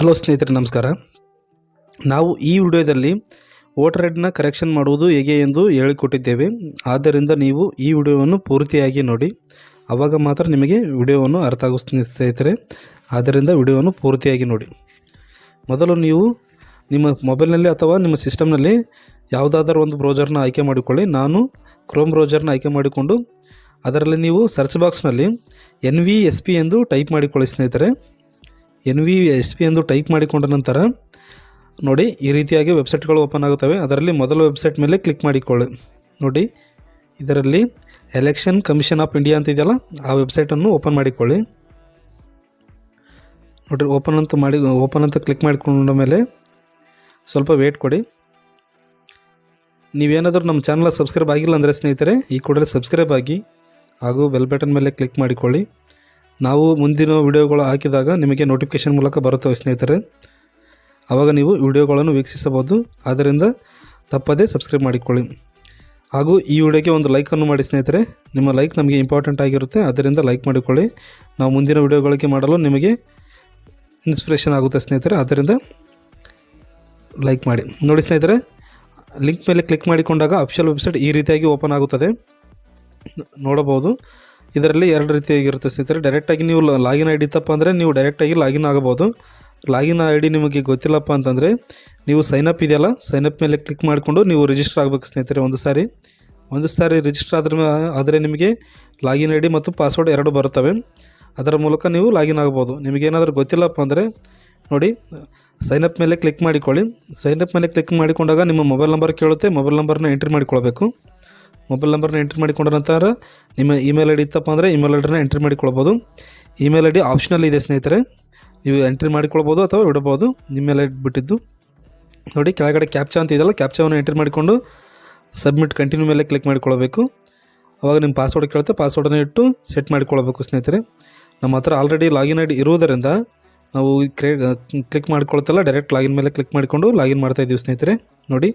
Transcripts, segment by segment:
Hello ಸ್ನೇಹಿತರೆ, ನಮಸ್ಕಾರ. ನಾವು ಈ ವಿಡಿಯೋದಲ್ಲಿ ವೋಟರ್ ಐಡಿನ ಕರೆಕ್ಷನ್ ಮಾಡುವುದು ಹೇಗೆ ಎಂದು ಹೇಳಿಕೊಟ್ಟಿದ್ದೇವೆ. ಆದ್ದರಿಂದ ನೀವು ಈ ವಿಡಿಯೋವನ್ನು ಪೂರ್ತಿಯಾಗಿ ನೋಡಿ. ಆವಾಗ ಮಾತ್ರ ನಿಮಗೆ ವಿಡಿಯೋವನ್ನು ಅರ್ಥ ಆಗುತ್ತೆ ಸ್ನೇಹಿತರೆ. ಆದ್ದರಿಂದ ವಿಡಿಯೋವನ್ನು ಪೂರ್ತಿಯಾಗಿ ನೋಡಿ. ಮೊದಲು ನೀವು ನಿಮ್ಮ ಮೊಬೈಲ್ನಲ್ಲಿ ಅಥವಾ ನಿಮ್ಮ ಸಿಸ್ಟಮ್ನಲ್ಲಿ ಯಾವುದಾದ್ರೂ ಒಂದು ಬ್ರೌಸರ್ನ ಆಯ್ಕೆ ಮಾಡಿಕೊಳ್ಳಿ. ನಾನು ಕ್ರೋಮ್ ಬ್ರೌಸರ್ನ ಆಯ್ಕೆ ಮಾಡಿಕೊಂಡು ಅದರಲ್ಲಿ ನೀವು ಸರ್ಚ್ ಬಾಕ್ಸ್ನಲ್ಲಿ ಎನ್ ವಿ ಎಸ್ ಪಿ ಎಂದು ಟೈಪ್ ಮಾಡಿಕೊಳ್ಳಿ ಸ್ನೇಹಿತರೆ. ಎನ್ ವಿ ಎಸ್ ಪಿ ಎಂದು ಟೈಪ್ ಮಾಡಿಕೊಂಡ ನಂತರ ನೋಡಿ, ಈ ರೀತಿಯಾಗಿ ವೆಬ್ಸೈಟ್ಗಳು ಓಪನ್ ಆಗುತ್ತವೆ. ಅದರಲ್ಲಿ ಮೊದಲ ವೆಬ್ಸೈಟ್ ಮೇಲೆ ಕ್ಲಿಕ್ ಮಾಡಿಕೊಳ್ಳಿ. ನೋಡಿ, ಇದರಲ್ಲಿ ಎಲೆಕ್ಷನ್ ಕಮಿಷನ್ ಆಫ್ ಇಂಡಿಯಾ ಅಂತ ಇದೆಯಲ್ಲ, ಆ ವೆಬ್ಸೈಟನ್ನು ಓಪನ್ ಮಾಡಿಕೊಳ್ಳಿ. ನೋಡಿರಿ ಓಪನ್ ಅಂತ ಮಾಡಿ, ಓಪನ್ ಅಂತ ಕ್ಲಿಕ್ ಮಾಡಿಕೊಂಡ ಮೇಲೆ ಸ್ವಲ್ಪ ವೇಟ್ ಕೊಡಿ. ನೀವೇನಾದರೂ ನಮ್ಮ ಚಾನಲ್ ಸಬ್ಸ್ಕ್ರೈಬ್ ಆಗಿಲ್ಲ ಅಂದರೆ ಸ್ನೇಹಿತರೆ, ಈ ಕೂಡಲೇ ಸಬ್ಸ್ಕ್ರೈಬ್ ಆಗಿ ಹಾಗೂ ಬೆಲ್ ಬಟನ್ ಮೇಲೆ ಕ್ಲಿಕ್ ಮಾಡಿಕೊಳ್ಳಿ. ನಾವು ಮುಂದಿನ ವಿಡಿಯೋಗಳು ಹಾಕಿದಾಗ ನಿಮಗೆ ನೋಟಿಫಿಕೇಷನ್ ಮೂಲಕ ಬರುತ್ತವೆ ಸ್ನೇಹಿತರೆ. ಆವಾಗ ನೀವು ವಿಡಿಯೋಗಳನ್ನು ವೀಕ್ಷಿಸಬಹುದು. ಆದ್ದರಿಂದ ತಪ್ಪದೇ ಸಬ್ಸ್ಕ್ರೈಬ್ ಮಾಡಿಕೊಳ್ಳಿ. ಹಾಗೂ ಈ ವಿಡಿಯೋಗೆ ಒಂದು ಲೈಕನ್ನು ಮಾಡಿ ಸ್ನೇಹಿತರೆ. ನಿಮ್ಮ ಲೈಕ್ ನಮಗೆ ಇಂಪಾರ್ಟೆಂಟ್ ಆಗಿರುತ್ತೆ. ಅದರಿಂದ ಲೈಕ್ ಮಾಡಿಕೊಳ್ಳಿ. ನಾವು ಮುಂದಿನ ವಿಡಿಯೋಗಳಿಗೆ ಮಾಡಲು ನಿಮಗೆ ಇನ್ಸ್ಪಿರೇಷನ್ ಆಗುತ್ತೆ ಸ್ನೇಹಿತರೆ. ಆದ್ದರಿಂದ ಲೈಕ್ ಮಾಡಿ. ನೋಡಿ ಸ್ನೇಹಿತರೆ ಲಿಂಕ್ ಮೇಲೆ ಕ್ಲಿಕ್ ಮಾಡಿಕೊಂಡಾಗ ಅಫಿಷಿಯಲ್ ವೆಬ್ಸೈಟ್ ಈ ರೀತಿಯಾಗಿ ಓಪನ್ ಆಗುತ್ತದೆ. ನೋಡಬಹುದು. ಇದರಲ್ಲಿ ಎರಡು ರೀತಿಯಾಗಿರುತ್ತೆ ಸ್ನೇಹಿತರೆ. ಡೈರೆಕ್ಟಾಗಿ ನೀವು ಲಾಗಿನ್ ಐ ಡಿ ಇತ್ತಪ್ಪ ಅಂದರೆ ನೀವು ಡೈರೆಕ್ಟಾಗಿ ಲಾಗಿನ್ ಆಗಬಹುದು. ಲಾಗಿನ್ ಐ ಡಿ ನಿಮಗೆ ಗೊತ್ತಿಲ್ಲಪ್ಪ ಅಂತಂದರೆ ನೀವು ಸೈನಪ್ ಇದೆಯಲ್ಲ ಸೈನಪ್ ಮೇಲೆ ಕ್ಲಿಕ್ ಮಾಡಿಕೊಂಡು ನೀವು ರಿಜಿಸ್ಟರ್ ಆಗಬೇಕು ಸ್ನೇಹಿತರೆ ಒಂದು ಸಾರಿ. ಒಂದು ಸಾರಿ ರಿಜಿಸ್ಟರ್ ಆದ್ರೆ ಆದರೆ ನಿಮಗೆ ಲಾಗಿನ್ ಐ ಡಿ ಮತ್ತು ಪಾಸ್ವರ್ಡ್ ಎರಡು ಬರುತ್ತವೆ. ಅದರ ಮೂಲಕ ನೀವು ಲಾಗಿನ್ ಆಗ್ಬೋದು ನಿಮಗೇನಾದರೂ ಗೊತ್ತಿಲ್ಲಪ್ಪ ಅಂದರೆ ನೋಡಿ ಸೈನಪ್ ಮೇಲೆ ಕ್ಲಿಕ್ ಮಾಡಿಕೊಳ್ಳಿ. ಸೈನಪ್ ಮೇಲೆ ಕ್ಲಿಕ್ ಮಾಡಿಕೊಂಡಾಗ ನಿಮ್ಮ ಮೊಬೈಲ್ ನಂಬರ್ ಕೇಳುತ್ತೆ ಮೊಬೈಲ್ ನಂಬರ್ನ ಎಂಟ್ರಿ ಮಾಡಿಕೊಳ್ಬೇಕು. ಮೊಬೈಲ್ ನಂಬರ್ನ ಎಂಟ್ರಿ ಮಾಡಿಕೊಂಡ ನಂತರ ನಿಮ್ಮ ಇಮೇಲ್ ಐ ಡಿ ಇತ್ತಪ್ಪ ಅಂದರೆ ಇಮೇಲ್ ಐ ಡಿನ ಎಂಟ್ರಿ ಮಾಡಿಕೊಳ್ಬೋದು. ಇಮೇಲ್ ಐ ಡಿ ಆಪ್ಷನಲ್ ಇದೆ ಸ್ನೇಹಿತರೆ. ನೀವು ಎಂಟ್ರಿ ಮಾಡಿಕೊಳ್ಬೋದು ಅಥವಾ ಇಡಬಹುದು ನಿಮ್ಮ ಮೇಲೆ ಬಿಟ್ಟಿದ್ದು. ನೋಡಿ, ಕೆಳಗಡೆ ಕ್ಯಾಪ್ಚಾ ಅಂತ ಇದೆಯಲ್ಲ ಕ್ಯಾಪ್ಚಾವನ್ನು ಎಂಟ್ರಿ ಮಾಡಿಕೊಂಡು ಸಬ್ಮಿಟ್ ಕಂಟಿನ್ಯೂ ಮೇಲೆ ಕ್ಲಿಕ್ ಮಾಡಿಕೊಳ್ಬೇಕು ಅವಾಗ ನಿಮ್ಮ ಪಾಸ್ವರ್ಡ್ ಕೇಳುತ್ತೆ, ಪಾಸ್ವರ್ಡನ್ನು ಇಟ್ಟು ಸೆಟ್ ಮಾಡಿಕೊಳ್ಬೇಕು ಸ್ನೇಹಿತರೆ. ನಮ್ಮ ಹತ್ರ ಆಲ್ರೆಡಿ ಲಾಗಿನ್ ಐ ಡಿ ಇರುವುದರಿಂದ ನಾವು ಕ್ರೇ, ಕ್ಲಿಕ್ ಮಾಡ್ಕೊಳ್ತಲ್ಲ ಡೈರೆಕ್ಟ್ ಲಾಗಿನ್ ಮೇಲೆ ಕ್ಲಿಕ್ ಮಾಡಿಕೊಂಡು ಲಾಗಿನ್ ಮಾಡ್ತಾ ಇದ್ದೀವಿ ಸ್ನೇಹಿತರೆ. ನೋಡಿ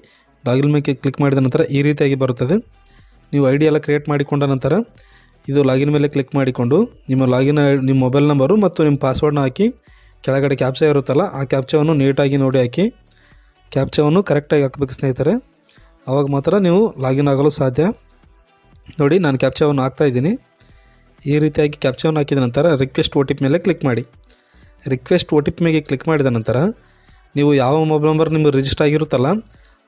ಲಾಗಿನ್ ಮೇಲೆ ಕ್ಲಿಕ್ ಮಾಡಿದ ನಂತರ ಈ ರೀತಿಯಾಗಿ ಬರುತ್ತದೆ. ನೀವು ಐ ಡಿ ಎಲ್ಲ ಕ್ರಿಯೇಟ್ ಮಾಡಿಕೊಂಡ ನಂತರ ಇದು ಲಾಗಿನ್ ಮೇಲೆ ಕ್ಲಿಕ್ ಮಾಡಿಕೊಂಡು ನಿಮ್ಮ ಲಾಗಿನ್ ನಿಮ್ಮ ಮೊಬೈಲ್ ನಂಬರು ಮತ್ತು ನಿಮ್ಮ ಪಾಸ್ವರ್ಡ್ನ ಹಾಕಿ ಕೆಳಗಡೆ ಕ್ಯಾಪ್ಚಾ ಇರುತ್ತಲ್ಲ, ಆ ಕ್ಯಾಪ್ಚವನ್ನು ನೀಟಾಗಿ ನೋಡಿ ಹಾಕಿ. ಕ್ಯಾಪ್ಚವನ್ನು ಕರೆಕ್ಟಾಗಿ ಹಾಕಬೇಕು ಸ್ನೇಹಿತರೆ. ಆವಾಗ ಮಾತ್ರ ನೀವು ಲಾಗಿನ್ ಆಗಲು ಸಾಧ್ಯ. ನೋಡಿ, ನಾನು ಕ್ಯಾಪ್ಚವನ್ನು ಹಾಕ್ತಾ ಇದ್ದೀನಿ. ಈ ರೀತಿಯಾಗಿ ಕ್ಯಾಪ್ಚವನ್ನು ಹಾಕಿದ ನಂತರ ರಿಕ್ವೆಸ್ಟ್ ಒ ಟಿ ಪಿ ಮೇಲೆ ಕ್ಲಿಕ್ ಮಾಡಿ. ರಿಕ್ವೆಸ್ಟ್ ಒ ಟಿ ಪಿ ಮೇಲೆ ಕ್ಲಿಕ್ ಮಾಡಿದ ನಂತರ ನೀವು ಯಾವ ಮೊಬೈಲ್ ನಂಬರ್ ನಿಮಗೆ ರಿಜಿಸ್ಟರ್ ಆಗಿರುತ್ತಲ್ಲ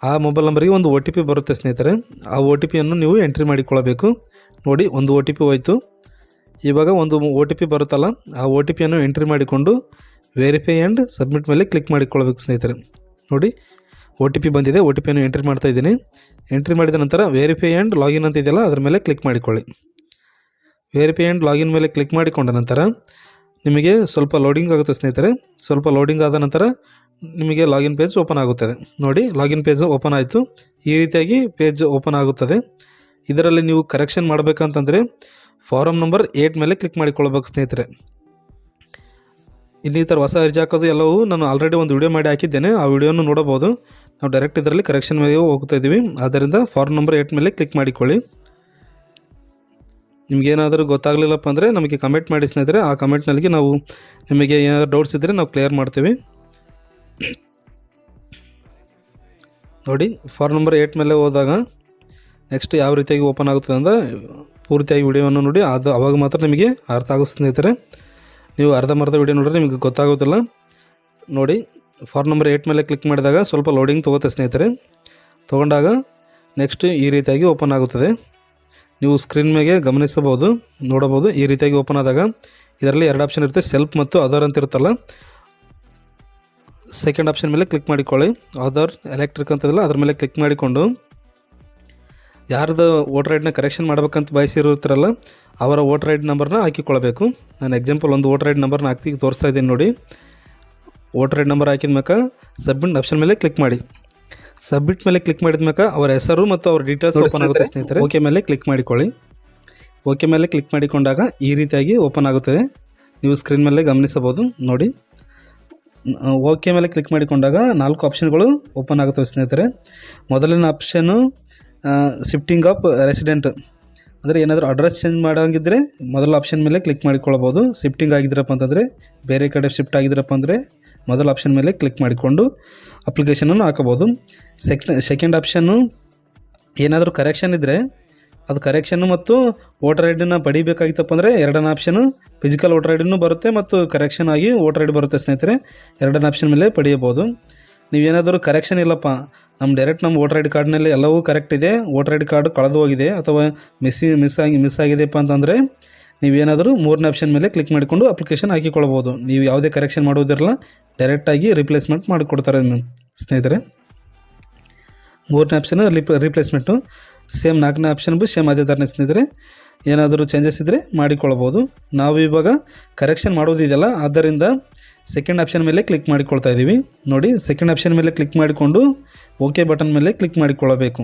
ಆ ಮೊಬೈಲ್ ನಂಬರಿಗೆ ಒಂದು ಒ ಟಿ ಪಿ ಬರುತ್ತೆ ಸ್ನೇಹಿತರೆ. ಆ ಒ ಟಿ ಪಿಯನ್ನು ನೀವು ಎಂಟ್ರಿ ಮಾಡಿಕೊಳ್ಳಬೇಕು. ನೋಡಿ, ಒಂದು ಒ ಟಿ ಪಿ ಹೋಯಿತು. ಇವಾಗ ಒಂದು ಒ ಟಿ ಪಿ ಬರುತ್ತಲ್ಲ, ಆ ಒ ಟಿ ಪಿಯನ್ನು ಎಂಟ್ರಿ ಮಾಡಿಕೊಂಡು ವೆರಿಫೈ ಆ್ಯಂಡ್ ಸಬ್ಮಿಟ್ ಮೇಲೆ ಕ್ಲಿಕ್ ಮಾಡಿಕೊಳ್ಬೇಕು ಸ್ನೇಹಿತರೆ. ನೋಡಿ ಒ ಟಿ ಪಿ ಬಂದಿದೆ ಒ ಟಿ ಪಿಯನ್ನು ಎಂಟ್ರಿ ಮಾಡ್ತಾ ಇದ್ದೀನಿ. ಎಂಟ್ರಿ ಮಾಡಿದ ನಂತರ ವೆರಿಫೈ ಆ್ಯಂಡ್ ಲಾಗಿನ್ ಅಂತ ಇದೆಯಲ್ಲ, ಅದರ ಮೇಲೆ ಕ್ಲಿಕ್ ಮಾಡಿಕೊಳ್ಳಿ. ವೆರಿಫೈ ಆ್ಯಂಡ್ ಲಾಗಿನ್ ಮೇಲೆ ಕ್ಲಿಕ್ ಮಾಡಿಕೊಂಡ ನಂತರ ನಿಮಗೆ ಸ್ವಲ್ಪ ಲೋಡಿಂಗ್ ಆಗುತ್ತೆ ಸ್ನೇಹಿತರೆ. ಸ್ವಲ್ಪ ಲೋಡಿಂಗ್ ಆದ ನಂತರ ನಿಮಗೆ ಲಾಗಿನ್ ಪೇಜ್ ಓಪನ್ ಆಗುತ್ತದೆ. ನೋಡಿ, ಲಾಗಿನ್ ಪೇಜ್ ಓಪನ್ ಆಯಿತು. ಈ ರೀತಿಯಾಗಿ ಪೇಜ್ ಓಪನ್ ಆಗುತ್ತದೆ. ಇದರಲ್ಲಿ ನೀವು ಕರೆಕ್ಷನ್ ಮಾಡಬೇಕಂತಂದರೆ ಫಾರಮ್ ನಂಬರ್ ಏಯ್ಟ್ ಮೇಲೆ ಕ್ಲಿಕ್ ಮಾಡಿಕೊಳ್ಬೇಕು ಸ್ನೇಹಿತರೆ. ಇಲ್ಲಿ ಥರ ಹೊಸ ಅರ್ಜಿ ಹಾಕೋದು ಎಲ್ಲವೂ ನಾನು ಆಲ್ರೆಡಿ ಒಂದು ವಿಡಿಯೋ ಮಾಡಿ ಹಾಕಿದ್ದೇನೆ. ಆ ವಿಡಿಯೋನು ನೋಡಬಹುದು. ನಾವು ಡೈರೆಕ್ಟ್ ಇದರಲ್ಲಿ ಕರೆಕ್ಷನ್ ಮೇಲೆ ಹೋಗ್ತಾ ಇದ್ದೀವಿ. ಆದ್ದರಿಂದ ಫಾರ್ಮ್ ನಂಬರ್ ಏಟ್ ಮೇಲೆ ಕ್ಲಿಕ್ ಮಾಡಿಕೊಳ್ಳಿ. ನಿಮಗೇನಾದರೂ ಗೊತ್ತಾಗಲಿಲ್ಲಪ್ಪ ಅಂದರೆ ನಮಗೆ ಕಮೆಂಟ್ ಮಾಡಿ ಸ್ನೇಹಿತರೆ. ಆ ಕಮೆಂಟ್ನಲ್ಲಿ ನಾವು ನಿಮಗೆ ಏನಾದರೂ ಡೌಟ್ಸ್ ಇದ್ದರೆ ನಾವು ಕ್ಲಿಯರ್ ಮಾಡ್ತೀವಿ. ನೋಡಿ ಫಾರ್ ನಂಬರ್ ಏಯ್ಟ್ ಮೇಲೆ ಹೋದಾಗ ನೆಕ್ಸ್ಟ್ ಯಾವ ರೀತಿಯಾಗಿ ಓಪನ್ ಆಗುತ್ತದೆ ಅಂದರೆ ಪೂರ್ತಿಯಾಗಿ ವಿಡಿಯೋವನ್ನು ನೋಡಿ, ಅದು ಅವಾಗ ಮಾತ್ರ ನಿಮಗೆ ಅರ್ಥ ಆಗುತ್ತೆ ಸ್ನೇಹಿತರೆ. ನೀವು ಅರ್ಧಂಬರ್ಧ ವಿಡಿಯೋ ನೋಡಿದ್ರೆ ನಿಮಗೆ ಗೊತ್ತಾಗೋದಿಲ್ಲ. ನೋಡಿ ಫಾರ್ ನಂಬರ್ ಏಯ್ಟ್ ಮೇಲೆ ಕ್ಲಿಕ್ ಮಾಡಿದಾಗ ಸ್ವಲ್ಪ ಲೋಡಿಂಗ್ ತೊಗೋತೆ ಸ್ನೇಹಿತರೆ. ತೊಗೊಂಡಾಗ ನೆಕ್ಸ್ಟ್ ಈ ರೀತಿಯಾಗಿ ಓಪನ್ ಆಗುತ್ತದೆ. ನೀವು ಸ್ಕ್ರೀನ್ ಮೇಲೆ ಗಮನಿಸಬಹುದು, ನೋಡಬಹುದು, ಈ ರೀತಿಯಾಗಿ ಓಪನ್ ಆದಾಗ ಇದರಲ್ಲಿ ಎರಡು ಆಪ್ಷನ್ ಇರುತ್ತೆ ಸೆಲ್ಫ್ ಮತ್ತು ಅದರ್ ಅಂತ ಇರುತ್ತಲ್ಲ. ಸೆಕೆಂಡ್ ಆಪ್ಷನ್ ಮೇಲೆ ಕ್ಲಿಕ್ ಮಾಡಿಕೊಳ್ಳಿ. ಅದರ್ ಎಲೆಕ್ಟ್ರಿಕ್ ಅಂತದಲ್ಲ ಅದ್ರ ಮೇಲೆ ಕ್ಲಿಕ್ ಮಾಡಿಕೊಂಡು. ಯಾರ್ದು ವೋಟರ್ ಐಡ್ನ ಕರೆಕ್ಷನ್ ಮಾಡ್ಬೇಕಂತ ಬಯಸಿರುತ್ತಾರಲ್ಲ ಅವರ ವೋಟರ್ ಐಡ್ ನಂಬರ್ನ ಹಾಕಿಕೊಳ್ಬೇಕು ನಾನು ಎಕ್ಸಾಂಪಲ್ ಒಂದು ವೋಟರ್ ಐಡ್ ನಂಬರ್ನ ಹಾಕಿ ತೋರಿಸ್ತಾ ಇದ್ದೀನಿ ನೋಡಿ. ವೋಟರ್ ಐಡ್ ನಂಬರ್ ಹಾಕಿದ ಮ್ಯಾಕ ಸಬ್ಮಿಟ್ ಆಪ್ಷನ್ ಮೇಲೆ ಕ್ಲಿಕ್ ಮಾಡಿ. ಸಬ್ಮಿಟ್ ಮೇಲೆ ಕ್ಲಿಕ್ ಮಾಡಿದ ಮ್ಯಾಕ ಅವರ ಹೆಸರು ಮತ್ತು ಅವ್ರ ಡೀಟೇಲ್ಸ್ ಓಪನ್ ಆಗುತ್ತೆ ಸ್ನೇಹಿತರೆ. ಓಕೆ ಮೇಲೆ ಕ್ಲಿಕ್ ಮಾಡಿಕೊಳ್ಳಿ. ಓಕೆ ಮೇಲೆ ಕ್ಲಿಕ್ ಮಾಡಿಕೊಂಡಾಗ ಈ ರೀತಿಯಾಗಿ ಓಪನ್ ಆಗುತ್ತದೆ ನೀವು ಸ್ಕ್ರೀನ್ ಮೇಲೆ ಗಮನಿಸಬಹುದು. ನೋಡಿ. ಓಕೆ ಮೇಲೆ ಕ್ಲಿಕ್ ಮಾಡಿಕೊಂಡಾಗ ನಾಲ್ಕು ಆಪ್ಷನ್ಗಳು ಓಪನ್ ಆಗುತ್ತವೆ ಸ್ನೇಹಿತರೆ. ಮೊದಲನೇ ಆಪ್ಷನ್ನು ಶಿಫ್ಟಿಂಗ್ ಆಫ್ ರೆಸಿಡೆಂಟ್ ಅಂದರೆ ಏನಾದರೂ ಅಡ್ರೆಸ್ ಚೇಂಜ್ ಮಾಡೋಂಗಿದ್ರೆ ಮೊದಲ ಆಪ್ಷನ್ ಮೇಲೆ ಕ್ಲಿಕ್ ಮಾಡಿಕೊಳ್ಬೋದು. ಶಿಫ್ಟಿಂಗ್ ಆಗಿದ್ರಪ್ಪ ಅಂತಂದರೆ ಬೇರೆ ಕಡೆ ಶಿಫ್ಟ್ ಆಗಿದ್ರಪ್ಪ ಅಂದರೆ ಮೊದಲ ಆಪ್ಷನ್ ಮೇಲೆ ಕ್ಲಿಕ್ ಮಾಡಿಕೊಂಡು ಅಪ್ಲಿಕೇಶನನ್ನು ಹಾಕಬೋದು ಸೆಕೆಂಡ್ ಸೆಕೆಂಡ್ ಆಪ್ಷನ್ನು ಏನಾದರೂ ಕರೆಕ್ಷನ್ ಇದ್ದರೆ ಅದು ಕರೆಕ್ಷನ್ನು ಮತ್ತು ವೋಟರ್ ಐಡಿನ ಡಿನ ಪಡಿಬೇಕಾಗಿತ್ತಪ್ಪ ಅಂದರೆ ಎರಡನೇ ಆಪ್ಷನು ಫಿಸಿಕಲ್ ವೋಟರ್ ಐಡಿನೂ ಡಿನೂ ಬರುತ್ತೆ ಮತ್ತು ಕರೆಕ್ಷನ್ ಆಗಿ ವೋಟರ್ ಐಡಿ ಬರುತ್ತೆ ಸ್ನೇಹಿತರೆ. ಎರಡನೇ ಆಪ್ಷನ್ ಮೇಲೆ ಪಡೆಯಬೋದು ನೀವೇನಾದರೂ ಕರೆಕ್ಷನ್ ಇಲ್ಲಪ್ಪ ನಮ್ಮ ಡೈರೆಕ್ಟ್ ನಮ್ಮ ವೋಟರ್ ಐ ಡಿ ಕಾರ್ಡ್ನಲ್ಲಿ ಎಲ್ಲವೂ ಕರೆಕ್ಟ್ ಇದೆ ವೋಟರ್ ಐ ಡಿ ಕಾರ್ಡ್ ಕಳೆದು ಹೋಗಿದೆ ಅಥವಾ ಮಿಸ್ಸಿ ಮಿಸ್ ಆಗಿ ಮಿಸ್ ಆಗಿದೆಯಪ್ಪ ಅಂತಂದರೆ ನೀವೇನಾದರೂ ಮೂರನೇ ಆಪ್ಷನ್ ಮೇಲೆ ಕ್ಲಿಕ್ ಮಾಡಿಕೊಂಡು ಅಪ್ಲಿಕೇಶನ್ ಹಾಕಿಕೊಳ್ಬೋದು ನೀವು ಯಾವುದೇ ಕರೆಕ್ಷನ್ ಮಾಡುವುದಿರಲ್ಲ ಡೈರೆಕ್ಟಾಗಿ ರಿಪ್ಲೇಸ್ಮೆಂಟ್ ಮಾಡಿಕೊಡ್ತಾರೆ ಸ್ನೇಹಿತರೆ. ಮೂರನೇ ಆಪ್ಷನ್ ರಿಪ್ ರಿಪ್ಲೇಸ್ಮೆಂಟು ಸೇಮ್ ನಾಲ್ಕನೇ ಆಪ್ಷನ್ ಬಿ, ಸೇಮ್ ಅದೇ ಥರನೇ ಸ್ನೇಹಿತರೆ, ಏನಾದರೂ ಚೇಂಜಸ್ ಇದ್ದರೆ ಮಾಡಿಕೊಳ್ಬೋದು. ನಾವು ಇವಾಗ ಕರೆಕ್ಷನ್ ಮಾಡೋದಿದೆಯಲ್ಲ ಆದ್ದರಿಂದ ಸೆಕೆಂಡ್ ಆಪ್ಷನ್ ಮೇಲೆ ಕ್ಲಿಕ್ ಮಾಡಿಕೊಳ್ತಾ ಇದ್ದೀವಿ. ನೋಡಿ ಸೆಕೆಂಡ್ ಆಪ್ಷನ್ ಮೇಲೆ ಕ್ಲಿಕ್ ಮಾಡಿಕೊಂಡು ಓಕೆ ಬಟನ್ ಮೇಲೆ ಕ್ಲಿಕ್ ಮಾಡಿಕೊಳ್ಳಬೇಕು.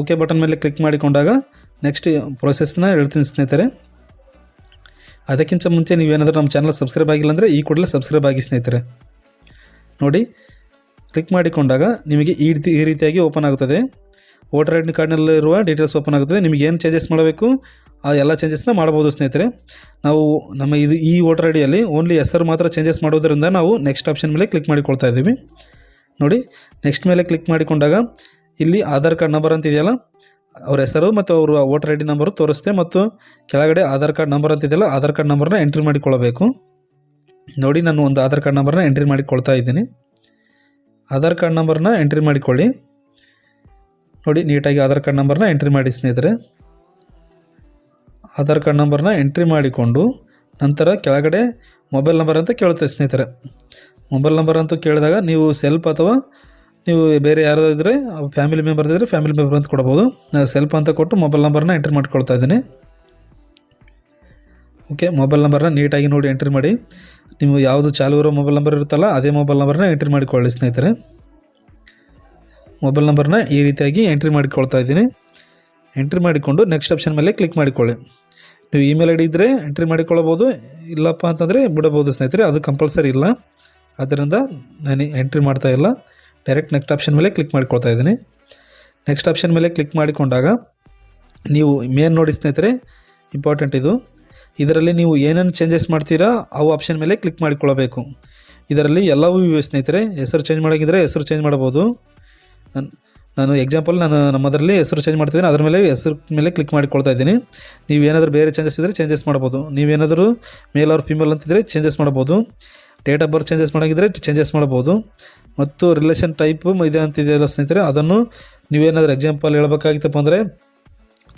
ಓಕೆ ಬಟನ್ ಮೇಲೆ ಕ್ಲಿಕ್ ಮಾಡಿಕೊಂಡಾಗ ನೆಕ್ಸ್ಟ್ ಪ್ರೊಸೆಸ್ನ ಹೇಳ್ತೀನಿ ಸ್ನೇಹಿತರೆ. ಅದಕ್ಕಿಂತ ಮುಂಚೆ ನೀವೇನಾದರೂ ನಮ್ಮ ಚಾನಲ್ ಸಬ್ಸ್ಕ್ರೈಬ್ ಆಗಿಲ್ಲ ಅಂದರೆ ಈ ಕೂಡಲೇ ಸಬ್ಸ್ಕ್ರೈಬ್ ಆಗಿ ಸ್ನೇಹಿತರೆ. ನೋಡಿ ಕ್ಲಿಕ್ ಮಾಡಿಕೊಂಡಾಗ ನಿಮಗೆ ಈ ರೀತಿ ಈ ರೀತಿಯಾಗಿ ಓಪನ್ ಆಗುತ್ತದೆ. ವೋಟರ್ ಐ ಡಿ ಕಾರ್ಡ್ನಲ್ಲಿರುವ ಡೀಟೇಲ್ಸ್ ಓಪನ್ ಆಗುತ್ತದೆ. ನಿಮಗೆ ಏನು ಚೇಂಜಸ್ ಮಾಡಬೇಕು, ಆ ಎಲ್ಲ ಚೇಂಜಸ್ನ ಮಾಡ್ಬೋದು ಸ್ನೇಹಿತರೆ. ನಾವು ನಮ್ಮ ಇದು ಈ ವೋಟರ್ ಐ ಡಿಯಲ್ಲಿ ಓನ್ಲಿ ಹೆಸರು ಮಾತ್ರ ಚೇಂಜಸ್ ಮಾಡೋದರಿಂದ ನಾವು ನೆಕ್ಸ್ಟ್ ಆಪ್ಷನ್ ಮೇಲೆ ಕ್ಲಿಕ್ ಮಾಡಿಕೊಳ್ತಾ ಇದ್ದೀವಿ. ನೋಡಿ ನೆಕ್ಸ್ಟ್ ಮೇಲೆ ಕ್ಲಿಕ್ ಮಾಡಿಕೊಂಡಾಗ ಇಲ್ಲಿ ಆಧಾರ್ ಕಾರ್ಡ್ ನಂಬರ್ ಅಂತ ಇದೆಯಲ್ಲ, ಅವ್ರ ಹೆಸರು ಮತ್ತು ಅವರು ವೋಟರ್ ಐ ಡಿ ನಂಬರು ತೋರಿಸುತ್ತೆ ಮತ್ತು ಕೆಳಗಡೆ ಆಧಾರ್ ಕಾರ್ಡ್ ನಂಬರ್ ಅಂತ ಇದೆಯಲ್ಲ, ಆಧಾರ್ ಕಾರ್ಡ್ ನಂಬರ್ನ ಎಂಟ್ರಿ ಮಾಡಿಕೊಳ್ಳಬೇಕು. ನೋಡಿ, ನಾನು ಒಂದು ಆಧಾರ್ ಕಾರ್ಡ್ ನಂಬರ್ನ ಎಂಟ್ರಿ ಮಾಡಿಕೊಳ್ತಾ ಇದ್ದೀನಿ. ಆಧಾರ್ ಕಾರ್ಡ್ ನಂಬರ್ನ ಎಂಟ್ರಿ ಮಾಡಿಕೊಳ್ಳಿ. ನೋಡಿ, ನೀಟಾಗಿ ಆಧಾರ್ ಕಾರ್ಡ್ ನಂಬರ್ನ ಎಂಟ್ರಿ ಮಾಡಿ ಸ್ನೇಹಿತರೆ. ಆಧಾರ್ ಕಾರ್ಡ್ ನಂಬರ್ನ ಎಂಟ್ರಿ ಮಾಡಿಕೊಂಡು ನಂತರ ಕೆಳಗಡೆ ಮೊಬೈಲ್ ನಂಬರ್ ಅಂತ ಕೇಳುತ್ತೆ ಸ್ನೇಹಿತರೆ. ಮೊಬೈಲ್ ನಂಬರ್ ಅಂತ ಕೇಳಿದಾಗ ನೀವು ಸೆಲ್ಫ್ ಅಥವಾ ನೀವು ಬೇರೆ ಯಾರಾದ್ರೂ ಇದ್ದರೆ ಫ್ಯಾಮಿಲಿ ಮೆಂಬರ್ ಇದ್ದರೆ ಫ್ಯಾಮಿಲಿ ಮೆಂಬರ್ ಅಂತ ಕೊಡ್ಬೋದು ನಾವು ಸೆಲ್ಫ್ ಅಂತ ಕೊಟ್ಟು ಮೊಬೈಲ್ ನಂಬರ್ನ ಎಂಟ್ರಿ ಮಾಡ್ಕೊಳ್ತಾ ಇದ್ದೀನಿ. ಓಕೆ ಮೊಬೈಲ್ ನಂಬರ್ನ ನೀಟಾಗಿ ನೋಡಿ ಎಂಟ್ರಿ ಮಾಡಿ. ನೀವು ಯಾವುದು ಚಾಲು ಇರೋ ಮೊಬೈಲ್ ನಂಬರ್ ಇರುತ್ತಲ್ಲ, ಅದೇ ಮೊಬೈಲ್ ನಂಬರ್ನ ಎಂಟ್ರಿ ಮಾಡಿಕೊಳ್ಳಿ ಸ್ನೇಹಿತರೆ. ಮೊಬೈಲ್ ನಂಬರ್ನ ಈ ರೀತಿಯಾಗಿ ಎಂಟ್ರಿ ಮಾಡಿಕೊಳ್ತಾ ಇದ್ದೀನಿ. ಎಂಟ್ರಿ ಮಾಡಿಕೊಂಡು ನೆಕ್ಸ್ಟ್ ಆಪ್ಷನ್ ಮೇಲೆ ಕ್ಲಿಕ್ ಮಾಡಿಕೊಳ್ಳಿ. ನೀವು ಇಮೇಲ್ ಐ ಡಿ ಇದ್ದರೆ ಎಂಟ್ರಿ ಮಾಡಿಕೊಳ್ಳಬೋದು ಇಲ್ಲಪ್ಪ ಅಂತಂದರೆ ಬಿಡಬಹುದು ಸ್ನೇಹಿತರೆ, ಅದು ಕಂಪಲ್ಸರಿ ಇಲ್ಲ. ಆದ್ದರಿಂದ ನಾನು ಎಂಟ್ರಿ ಮಾಡ್ತಾ ಇಲ್ಲ. ಡೈರೆಕ್ಟ್ ನೆಕ್ಸ್ಟ್ ಆಪ್ಷನ್ ಮೇಲೆ ಕ್ಲಿಕ್ ಮಾಡಿಕೊಳ್ತಾ ಇದ್ದೀನಿ. ನೆಕ್ಸ್ಟ್ ಆಪ್ಷನ್ ಮೇಲೆ ಕ್ಲಿಕ್ ಮಾಡಿಕೊಂಡಾಗ ನೀವು ಮೇನ್ ನೋಡಿ ಸ್ನೇಹಿತರೆ ಇಂಪಾರ್ಟೆಂಟ್ ಇದು. ಇದರಲ್ಲಿ ನೀವು ಏನೇನು ಚೇಂಜಸ್ ಮಾಡ್ತೀರಾ ಅವು ಆಪ್ಷನ್ ಮೇಲೆ ಕ್ಲಿಕ್ ಮಾಡಿಕೊಳ್ಳಬೇಕು. ಇದರಲ್ಲಿ ಎಲ್ಲವೂ ಇವೆ ಸ್ನೇಹಿತರೆ. ಹೆಸರು ಚೇಂಜ್ ಮಾಡೋಂಗಿದ್ರೆ ಹೆಸರು ಚೇಂಜ್ ಮಾಡ್ಬೋದು ನಾನು ನಾನು ಎಕ್ಸಾಂಪಲ್ ನಾನು ನಮ್ಮದರಲ್ಲಿ ಹೆಸರು ಚೇಂಜ್ ಮಾಡ್ತಿದ್ದೀನಿ. ಅದ್ರ ಮೇಲೆ ಹೆಸರು ಮೇಲೆ ಕ್ಲಿಕ್ ಮಾಡಿಕೊಳ್ತಾ ಇದ್ದೀನಿ. ನೀವು ಏನಾದರೂ ಬೇರೆ ಚೇಂಜಸ್ ಇದ್ದರೆ ಚೇಂಜಸ್ ಮಾಡ್ಬೋದು. ನೀವೇನಾದರೂ ಮೇಲ್ ಅವ್ರ ಫಿಮೇಲ್ ಅಂತಿದ್ರೆ ಚೇಂಜಸ್ ಮಾಡ್ಬೋದು. ಡೇಟ್ ಆಫ್ ಬರ್ತ್ ಚೇಂಜಸ್ ಮಾಡೋಂಗಿದ್ರೆ ಚೇಂಜಸ್ ಮಾಡ್ಬೋದು. ಮತ್ತು ರಿಲೇಷನ್ ಟೈಪ್ ಇದೆ ಅಂತಿದೆಯಲ್ಲ ಸ್ನೇಹಿತರೆ, ಅದನ್ನು ನೀವೇನಾದರೂ ಎಕ್ಸಾಂಪಲ್ ಹೇಳಬೇಕಾಗಿತ್ತಪ್ಪ ಅಂದರೆ,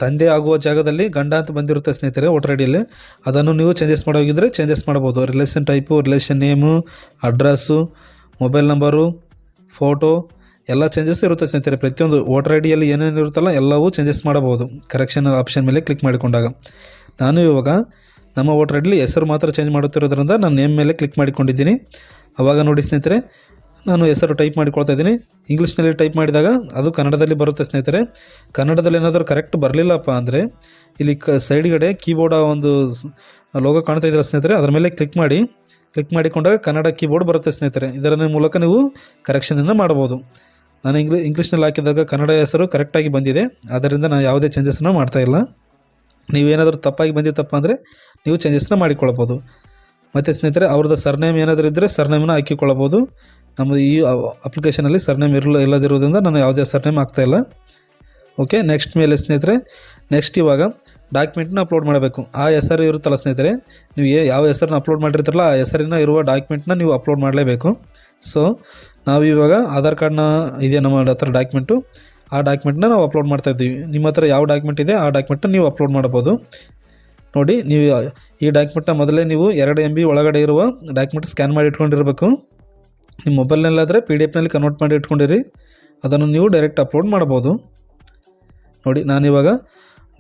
ತಂದೆ ಆಗುವ ಜಾಗದಲ್ಲಿ ಗಂಡ ಅಂತ ಬಂದಿರುತ್ತೆ ಸ್ನೇಹಿತರೆ ವೋಟರ್ ಡಿಯಲ್ಲಿ ಅದನ್ನು ನೀವು ಚೇಂಜಸ್ ಮಾಡೋಗಿದ್ರೆ ಚೇಂಜಸ್ ಮಾಡ್ಬೋದು. Relation type relation name address mobile number photo ಎಲ್ಲ ಚೇಂಜಸ್ ಇರುತ್ತೆ ಸ್ನೇಹಿತರೆ. ಪ್ರತಿಯೊಂದು ವೋಟರ್ ಐ ಡಿಯಲ್ಲಿ ಏನೇನು ಇರುತ್ತಲ್ಲ ಎಲ್ಲವೂ ಚೇಂಜಸ್ ಮಾಡಬಹುದು. ಕರೆಕ್ಷನ್ ಆಪ್ಷನ್ ಮೇಲೆ ಕ್ಲಿಕ್ ಮಾಡಿಕೊಂಡಾಗ. ನಾನು ಇವಾಗ ನಮ್ಮ ವೋಟರ್ ಐ ಡಿಲಿ ಹೆಸರು ಮಾತ್ರ ಚೇಂಜ್ ಮಾಡುತ್ತಿರೋದ್ರಿಂದ ನಾನು ನೇಮ್ ಮೇಲೆ ಕ್ಲಿಕ್ ಮಾಡಿಕೊಂಡಿದ್ದೀನಿ. ಆವಾಗ ನೋಡಿ ಸ್ನೇಹಿತರೆ, ನಾನು ಹೆಸರು ಟೈಪ್ ಮಾಡಿಕೊಳ್ತಾ ಇದ್ದೀನಿ. ಇಂಗ್ಲೀಷ್ನಲ್ಲಿ ಟೈಪ್ ಮಾಡಿದಾಗ ಅದು ಕನ್ನಡದಲ್ಲಿ ಬರುತ್ತೆ ಸ್ನೇಹಿತರೆ. ಕನ್ನಡದಲ್ಲಿ ಏನಾದರೂ ಕರೆಕ್ಟ್ ಬರಲಿಲ್ಲಪ್ಪ ಅಂದರೆ, ಇಲ್ಲಿ ಕ ಸೈಡ್ಗಡೆ ಕೀಬೋರ್ಡ ಒಂದು ಲೋಗೋ ಕಾಣ್ತಾ ಇದ್ದೀರ ಸ್ನೇಹಿತರೆ, ಅದರ ಮೇಲೆ ಕ್ಲಿಕ್ ಮಾಡಿ. ಕ್ಲಿಕ್ ಮಾಡಿಕೊಂಡಾಗ ಕನ್ನಡ ಕೀಬೋರ್ಡ್ ಬರುತ್ತೆ ಸ್ನೇಹಿತರೆ. ಇದರ ಮೂಲಕ ನೀವು ಕರೆಕ್ಷನನ್ನು ಮಾಡ್ಬೋದು ನಾನು ಇಂಗ್ಲಿ, ಇಂಗ್ಲೀಷ್ನಲ್ಲಿ ಹಾಕಿದಾಗ ಕನ್ನಡ ಹೆಸರು ಕರೆಕ್ಟಾಗಿ ಬಂದಿದೆ. ಆದ್ದರಿಂದ ನಾನು ಯಾವುದೇ ಚೇಂಜಸ್ನ ಮಾಡ್ತಾ ಇಲ್ಲ. ನೀವೇನಾದರೂ ತಪ್ಪಾಗಿ ಬಂದಿತ್ತಪ್ಪ ಅಂದರೆ ನೀವು ಚೇಂಜಸ್ನ ಮಾಡಿಕೊಳ್ಬೋದು. ಮತ್ತು ಸ್ನೇಹಿತರೆ, ಅವ್ರದ್ದು ಸರ್ನೇಮ್ ಏನಾದರೂ ಇದ್ದರೆ ಸರ್ನೇಮ್ನ ಹಾಕಿಕೊಳ್ಳಬೋದು ನಮ್ಮ ಈ ಅಪ್ಲಿಕೇಶನಲ್ಲಿ ಸರ್ನೇಮ್ ಇರಲ್ಲ ಇಲ್ಲದಿರೋದ್ರಿಂದ ನಾನು ಯಾವುದೇ ಸರ್ನೇಮ್ ಆಗ್ತಾಯಿಲ್ಲ ಓಕೆ ನೆಕ್ಸ್ಟ್ ಮೇಲೆ ಸ್ನೇಹಿತರೆ ನೆಕ್ಸ್ಟ್ ಇವಾಗ ಡಾಕ್ಯುಮೆಂಟ್ನ ಅಪ್ಲೋಡ್ ಮಾಡಬೇಕು. ಆ ಹೆಸರು ಇರುತ್ತಲ್ಲ ಸ್ನೇಹಿತರೆ, ನೀವು ಯಾವ ಹೆಸರನ್ನ ಅಪ್ಲೋಡ್ ಮಾಡಿರ್ತಾರಲ್ಲ, ಆ ಹೆಸರಿನ ಇರುವ ಡಾಕ್ಯುಮೆಂಟ್ನ ನೀವು ಅಪ್ಲೋಡ್ ಮಾಡಲೇಬೇಕು. ಸೊ ನಾವು ಇವಾಗ ಆಧಾರ್ ಕಾರ್ಡ್ನ ಇದೆ ನಮ್ಮ ಹತ್ರ ಡಾಕ್ಯುಮೆಂಟು ಆ ಡಾಕ್ಯುಮೆಂಟ್ನ ನಾವು ಅಪ್ಲೋಡ್ ಮಾಡ್ತಾ ಇದ್ದೀವಿ. ನಿಮ್ಮ ಹತ್ರ ಯಾವ ಡಾಕ್ಯುಮೆಂಟ್ ಇದೆ, ಆ ಡಾಕ್ಯುಮೆಂಟ್ನ ನೀವು ಅಪ್ಲೋಡ್ ಮಾಡ್ಬೋದು ನೋಡಿ, ನೀವು ಈ ಡಾಕ್ಯುಮೆಂಟ್ನ ಮೊದಲೇ ನೀವು ಎರಡು ಎಂ ಬಿ ಒಳಗಡೆ ಇರುವ ಡಾಕ್ಯುಮೆಂಟ್ ಸ್ಕ್ಯಾನ್ ಮಾಡಿ ಇಟ್ಕೊಂಡಿರಬೇಕು. ನಿಮ್ಮ ಮೊಬೈಲ್ನಲ್ಲಾದರೆ ಪಿ ಡಿ ಎಫ್ನಲ್ಲಿ ಕನ್ವರ್ಟ್ ಮಾಡಿ ಇಟ್ಕೊಂಡಿರಿ. ಅದನ್ನು ನೀವು ಡೈರೆಕ್ಟ್ ಅಪ್ಲೋಡ್ ಮಾಡ್ಬೋದು ನೋಡಿ, ನಾನಿವಾಗ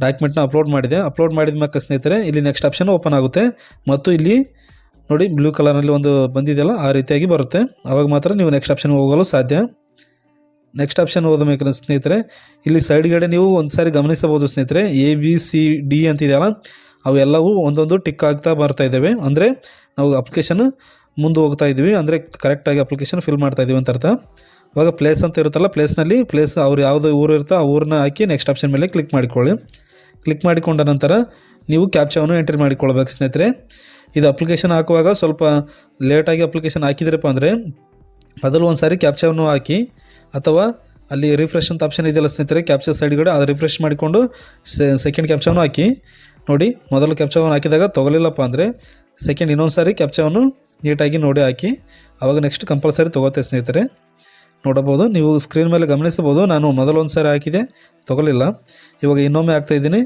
ಡಾಕ್ಯುಮೆಂಟ್ನ ಅಪ್ಲೋಡ್ ಮಾಡಿದೆ. ಅಪ್ಲೋಡ್ ಮಾಡಿದ ಮ್ಯಾಕೆ ಸ್ನೇಹಿತರೆ, ಇಲ್ಲಿ ನೆಕ್ಸ್ಟ್ ಆಪ್ಷನ್ ಓಪನ್ ಆಗುತ್ತೆ. ಮತ್ತು ಇಲ್ಲಿ ನೋಡಿ ಬ್ಲೂ ಕಲರ್ನಲ್ಲಿ ಒಂದು ಬಂದಿದೆಯಲ್ಲ, ಆ ರೀತಿಯಾಗಿ ಬರುತ್ತೆ. ಆವಾಗ ಮಾತ್ರ ನೀವು ನೆಕ್ಸ್ಟ್ ಆಪ್ಷನ್ ಹೋಗಲು ಸಾಧ್ಯ. ನೆಕ್ಸ್ಟ್ ಆಪ್ಷನ್ ಓದಬೇಕು ಸ್ನೇಹಿತರೆ, ಇಲ್ಲಿ ಸೈಡ್ಗಡೆ ನೀವು ಒಂದು ಸಾರಿ ಗಮನಿಸಬಹುದು ಸ್ನೇಹಿತರೆ ಎ ಬಿ ಸಿ ಡಿ ಅಂತಿದೆಯಲ್ಲ ಅವೆಲ್ಲವೂ ಒಂದೊಂದು ಟಿಕ್ ಆಗ್ತಾ ಬರ್ತಾ ಇದ್ದಾವೆ. ಅಂದರೆ ನಾವು ಅಪ್ಲಿಕೇಶನ್ ಮುಂದೆ ಹೋಗ್ತಾ ಇದ್ದೀವಿ, ಅಂದರೆ ಕರೆಕ್ಟಾಗಿ ಅಪ್ಲಿಕೇಶನ್ ಫಿಲ್ ಮಾಡ್ತಾ ಇದ್ದೀವಿ ಅಂತ ಅರ್ಥ. ಇವಾಗ ಪ್ಲೇಸ್ ಅಂತ ಇರುತ್ತಲ್ಲ ಪ್ಲೇಸ್ನಲ್ಲಿ ಪ್ಲೇಸ್ ಅವ್ರು ಯಾವುದು ಊರು ಇರುತ್ತೋ ಆ ಊರನ್ನ ಹಾಕಿ ನೆಕ್ಸ್ಟ್ ಆಪ್ಷನ್ ಮೇಲೆ ಕ್ಲಿಕ್ ಮಾಡಿಕೊಳ್ಳಿ. ಕ್ಲಿಕ್ ಮಾಡಿಕೊಂಡ ನಂತರ ನೀವು ಕ್ಯಾಪ್ಚಾವನ್ನು ಎಂಟ್ರಿ ಮಾಡಿಕೊಳ್ಬೇಕು ಸ್ನೇಹಿತರೆ. ಇದು ಅಪ್ಲಿಕೇಶನ್ ಹಾಕುವಾಗ ಸ್ವಲ್ಪ ಲೇಟಾಗಿ ಅಪ್ಲಿಕೇಶನ್ ಹಾಕಿದ್ರಪ್ಪ ಅಂದರೆ ಮೊದಲು ಒಂದು ಸಾರಿ ಕ್ಯಾಪ್ಚವನ್ನು ಹಾಕಿ ಅಥವಾ ಅಲ್ಲಿ ರಿಫ್ರೆಶ್ ಅಂತ ಆಪ್ಷನ್ ಇದೆಯಲ್ಲ ಸ್ನೇಹಿತರೆ ಕ್ಯಾಪ್ಚರ್ ಸೈಡ್ಗಡೆ ಅದು ರಿಫ್ರೆಶ್ ಮಾಡಿಕೊಂಡು ಸೆಕೆಂಡ್ ಕ್ಯಾಪ್ಚವನ್ನು ಹಾಕಿ. ನೋಡಿ, ಮೊದಲು ಕ್ಯಾಪ್ಚಾವನ್ನು ಹಾಕಿದಾಗ ತೊಗೊಲಿಲ್ಲಪ್ಪ ಅಂದರೆ ಸೆಕೆಂಡ್ ಇನ್ನೊಂದು ಸಾರಿ ಕ್ಯಾಪ್ಚವನ್ನು ನೀಟಾಗಿ ನೋಡಿ ಹಾಕಿ. ಆವಾಗ ನೆಕ್ಸ್ಟ್ ಕಂಪಲ್ಸರಿ ತೊಗೋತೆ ಸ್ನೇಹಿತರೆ. ನೋಡಬಹುದು, ನೀವು ಸ್ಕ್ರೀನ್ ಮೇಲೆ ಗಮನಿಸಬಹುದು, ನಾನು ಮೊದಲು ಒಂದು ಸಾರಿ ಹಾಕಿದೆ ತೊಗೊಲಿಲ್ಲ ಇವಾಗ ಇನ್ನೊಮ್ಮೆ ಹಾಕ್ತಾ ಇದ್ದೀನಿ.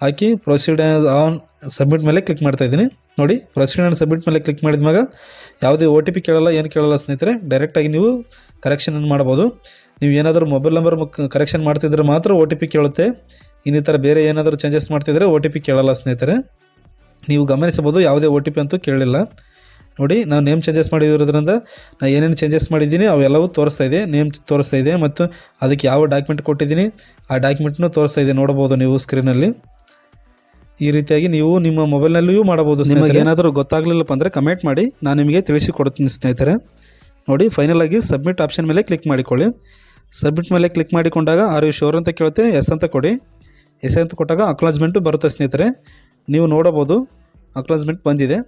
ಹಾಕಿ ಪ್ರೊಸೀಡ್ ಆನ್ ಸಬ್ಮಿಟ್ ಮೇಲೆ ಕ್ಲಿಕ್ ಮಾಡ್ತಾ ಇದ್ದೀನಿ. ನೋಡಿ ಪ್ರೊಸೀಡ್ ಆ್ಯಂಡ್ ಸಬ್ಮಿಟ್ ಮೇಲೆ ಕ್ಲಿಕ್ ಮಾಡಿದ ಯಾವುದೇ ಒ ಟಿ ಪಿ ಕೇಳಲ್ಲ, ಏನು ಕೇಳಲ್ಲ ಸ್ನೇಹಿತರೆ ಡೈರೆಕ್ಟಾಗಿ ನೀವು ಕರೆಕ್ಷನನ್ನು ಮಾಡ್ಬೋದು ನೀವು ಏನಾದರೂ ಮೊಬೈಲ್ ನಂಬರ್ ಕರೆಕ್ಷನ್ ಮಾಡ್ತಿದ್ರೆ ಮಾತ್ರ ಓ ಟಿ ಪಿ ಕೇಳುತ್ತೆ. ಇನ್ನಿತರ ಬೇರೆ ಏನಾದರೂ ಚೇಂಜಸ್ ಮಾಡ್ತಿದ್ರೆ ಓ ಟಿ ಪಿ ಕೇಳಲ್ಲ ಸ್ನೇಹಿತರೆ. ನೀವು ಗಮನಿಸಬಹುದು, ಯಾವುದೇ ಒ ಟಿ ಪಿ ಅಂತೂ ಕೇಳಲಿಲ್ಲ. ನೋಡಿ, ನಾವು ನೇಮ್ ಚೇಂಜಸ್ ಮಾಡಿರೋದ್ರಿಂದ ನಾನು ಏನೇನು ಚೇಂಜಸ್ ಮಾಡಿದ್ದೀನಿ, ಅವೆಲ್ಲವೂ ತೋರಿಸ್ತಾ ಇದೆ. ನೇಮ್ ತೋರಿಸ್ತಾ ಇದೆ ಮತ್ತು ಅದಕ್ಕೆ ಯಾವ ಡಾಕ್ಯುಮೆಂಟ್ ಕೊಟ್ಟಿದ್ದೀನಿ, ಆ ಡಾಕ್ಯುಮೆಂಟ್ನೂ ತೋರಿಸ್ತಾ ಇದೆ ನೋಡ್ಬೋದು ನೀವು ಸ್ಕ್ರೀನಲ್ಲಿ ಈ ರೀತಿಯಾಗಿ ನೀವು ನಿಮ್ಮ ಮೊಬೈಲ್ನಲ್ಲೂ ಮಾಡಬಹುದು ನಿಮಗೆ ಏನಾದರೂ ಗೊತ್ತಾಗಲಿಲ್ಲಪ್ಪ ಅಂದರೆ ಕಮೆಂಟ್ ಮಾಡಿ, ನಾನು ನಿಮಗೆ ತಿಳಿಸಿ ಕೊಡ್ತೀನಿ ಸ್ನೇಹಿತರೆ. ನೋಡಿ ಫೈನಲ್ ಆಗಿ ಸಬ್ಮಿಟ್ ಆಪ್ಷನ್ ಮೇಲೆ ಕ್ಲಿಕ್ ಮಾಡಿಕೊಳ್ಳಿ. ಸಬ್ಮಿಟ್ ಮೇಲೆ ಕ್ಲಿಕ್ ಮಾಡಿಕೊಂಡಾಗ ಆರ್ ಯು ಶೋರ್ ಅಂತ ಕೇಳುತ್ತೆ ಎಸ್ ಅಂತ ಕೊಡಿ. ಎಸ್ ಅಂತ ಕೊಟ್ಟಾಗ ಅಕ್ನಾಲಜ್ಮೆಂಟು ಬರುತ್ತೆ ಸ್ನೇಹಿತರೆ. ನೀವು ನೋಡಬಹುದು ಅಕ್ನಾಲಜ್ಮೆಂಟ್ ಬಂದಿದೆ.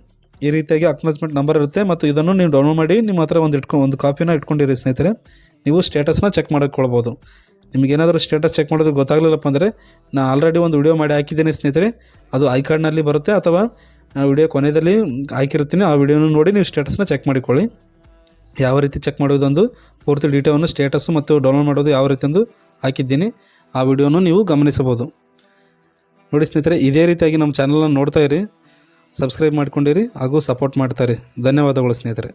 ಈ ರೀತಿಯಾಗಿ ಅಕ್ನಾಲಜ್ಮೆಂಟ್ ನಂಬರ್ ಇರುತ್ತೆ ಮತ್ತು ಇದನ್ನು ನೀವು ಡೌನ್ಲೋಡ್ ಮಾಡಿ ನಿಮ್ಮ ಹತ್ರ ಒಂದು ಇಟ್ಕೊ ಒಂದು ಕಾಪಿನ ಇಟ್ಕೊಂಡಿರಿ ಸ್ನೇಹಿತರೆ. ನೀವು ಸ್ಟೇಟಸ್ನ ಚೆಕ್ ಮಾಡಿಕೊಳ್ಬೋದು ನಿಮಗೇನಾದರೂ ಸ್ಟೇಟಸ್ ಚೆಕ್ ಮಾಡೋದು ಗೊತ್ತಾಗಲಿಲ್ಲಪ್ಪ ಅಂದರೆ ನಾನು ಆಲ್ರೆಡಿ ಒಂದು ವಿಡಿಯೋ ಮಾಡಿ ಹಾಕಿದ್ದೇನೆ ಸ್ನೇಹಿತರೆ. ಅದು ಐ ಕಾರ್ಡ್ನಲ್ಲಿ ಬರುತ್ತೆ ಅಥವಾ ವಿಡಿಯೋ ಕೊನೆಯಲ್ಲಿ ಹಾಕಿರ್ತೀನಿ. ಆ ವಿಡಿಯೋನ ನೋಡಿ ನೀವು ಸ್ಟೇಟಸ್ನ ಚೆಕ್ ಮಾಡಿಕೊಳ್ಳಿ. ಯಾವ ರೀತಿ ಚೆಕ್ ಮಾಡೋದೊಂದು ಪೂರ್ತಿ ಡೀಟೇಲನ್ನು ಸ್ಟೇಟಸ್ಸು ಮತ್ತು ಡೌನ್ಲೋಡ್ ಮಾಡೋದು ಯಾವ ರೀತಿ ಎಂದು ಹಾಕಿದ್ದೀನಿ. ಆ ವಿಡಿಯೋನು ನೀವು ಗಮನಿಸಬಹುದು. ನೋಡಿ ಸ್ನೇಹಿತರೆ, ಇದೇ ರೀತಿಯಾಗಿ ನಮ್ಮ ಚಾನಲನ್ನು ನೋಡ್ತಾ ಇರಿ ಸಬ್ಸ್ಕ್ರೈಬ್ ಮಾಡ್ಕೊಂಡಿರಿ ಹಾಗೂ ಸಪೋರ್ಟ್ ಮಾಡ್ತಾ ಇರಿ. ಧನ್ಯವಾದಗಳು ಸ್ನೇಹಿತರೆ.